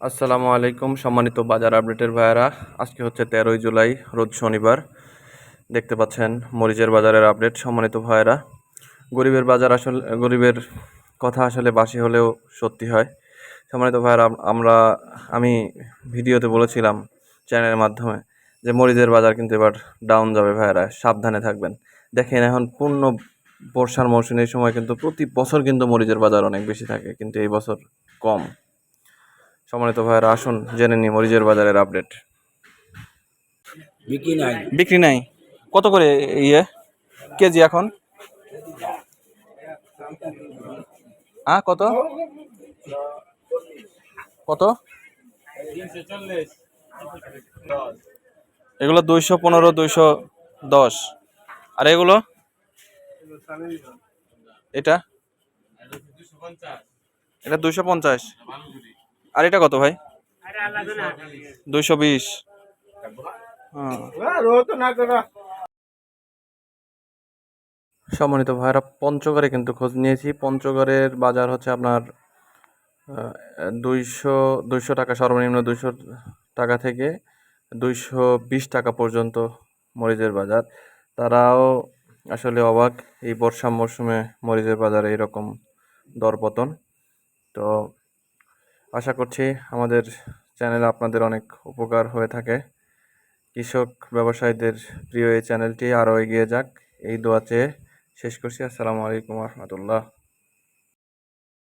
আসসালামু আলাইকুম, সম্মানিত বাজার আপডেটের ভাইয়ারা। আজকে হচ্ছে তেরোই জুলাই, রোজ শনিবার। দেখতে পাচ্ছেন মরিচের বাজারের আপডেট, সম্মানিত ভাইয়ারা। গরিবের বাজার আসলে, গরিবের কথা আসলে বাসি হলেও সত্যি হয়। সম্মানিত ভাইয়ারা, আমরা, আমি ভিডিওতে বলেছিলাম চ্যানেলের মাধ্যমে যে মরিচের বাজার কিন্তু এবার ডাউন যাবে ভাইয়ারা, সাবধানে থাকবেন। দেখেন এখন পূর্ণ বর্ষার মৌসুমে, এই সময় কিন্তু প্রতি বছর কিন্তু মরিচের বাজার অনেক বেশি থাকে, কিন্তু এই বছর কম। সম্মানিত ভাইয়েরা আসুন জেনে নিই মরিচের বাজারের আপডেট বিক্রি নাই। বিক্রি নাই। কত করে ইয়ে? কেজি এখন? হ্যাঁ কত? কত? এগুলো দুইশো পনেরো দুইশো দশ। আর এগুলো? এটা? এটা দুইশো পঞ্চাশ। আর এটা কত ভাই? দুইশো বিশ। সম্মানিত ভাইরা পঞ্চগড়ে কিন্তু খোঁজ নিয়েছি। পঞ্চগড়ের বাজার হচ্ছে আপনার দুইশো দুইশো টাকা সর্বনিম্ন দুইশো টাকা থেকে দুইশো বিশ টাকা পর্যন্ত মরিচের বাজার। তারাও আসলে অবাক এই বর্ষা মরশুমে মরিচের বাজারে এরকম দরপতন। তো আশা করছি আমাদের চ্যানেল আপনাদের অনেক উপকার হয়ে থাকে। কৃষক ব্যবসায়ীদের প্রিয় এই চ্যানেলটি আরও এগিয়ে যাক। এই দোয়া চেয়ে শেষ করছি। আসসালামু আলাইকুম রহমতুল্লাহ।